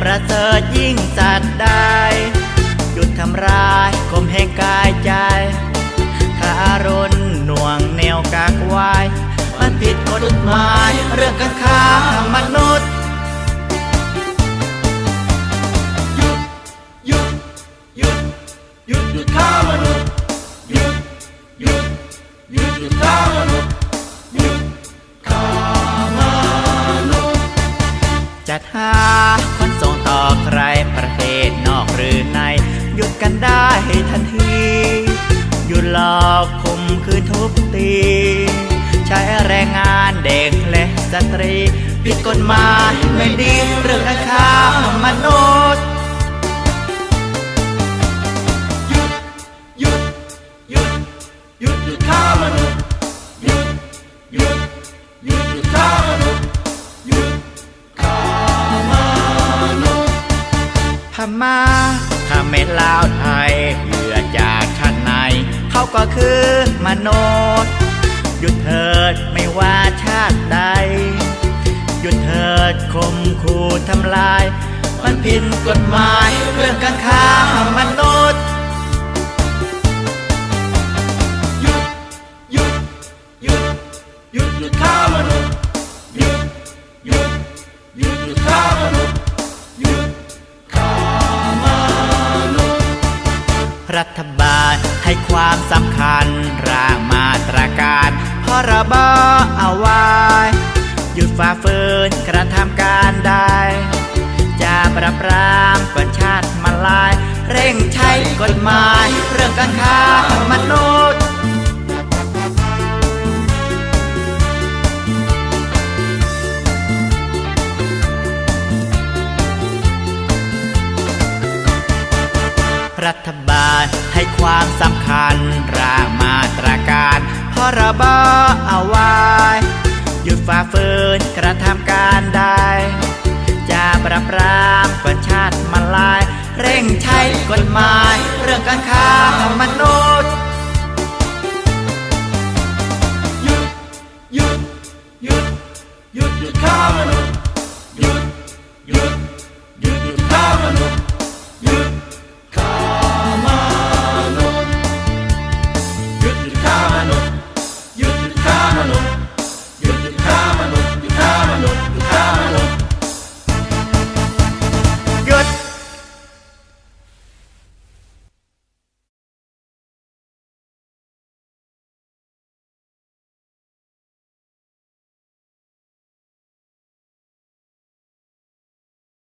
ประเจรยิ่งสัตว์ได้ หยุดทำร้ายข่มเหงกายใจทารุณหน่วงเหนียวกากวายมันผิดกฎหมายเรื่องการค้ามนุษย์หยุดหยุดหยุดหยุดฆ่ามนุษย์หยุดหยุดหยุดหยุดฆ่ามนุษย์หยุดฆ่ามนุษย์จัดหา หยุดกันได้ทันที หยุดหลอกคุมคือทุบตี ใช้แรงงานเด็กและสตรี ผิดกฎหมายไม่ดีเรื่องกาค้ามนุษย์หยุดหยุดหยุดหยุดหยุดฆ่ามนุษย์หยุดหยุดหยุดหยุดฆ่า มนุษย์หยุดฆ่ามนุษย์พม่าเขมรลาวไทยเหยื่อจากชาติไหนเขาก็คือมนุษย์หยุดเถิดไม่ว่าชาติใด หยุดเถิดคมขู่ทำลาย มันผิดกฎหมายเรื่องการค้ามนุษย์หยุดหยุดหยุดหยุดหยุดฆ่ามนุษย์หยุดหยุดหยุดหยุดฆ่ามนุษย์ รัฐบาลให้ความสำคัญร่างมาตรการพรบเอาไว้ หยุดฝ่าฝืนกระทำการใดจะปราบปรามประชาติมาลาย เร่งใช้กฎหมาย เรื่องการค้ามนุษย์รัฐบาล ให้ความสำคัญร่างมาตรการพรบเอาไว้ หยุดฝ่าฝืนกระทำการใดจะปราบปรามประชาติมาลาย เร่งใช้กฎหมาย เรื่องการค้ามนุษย์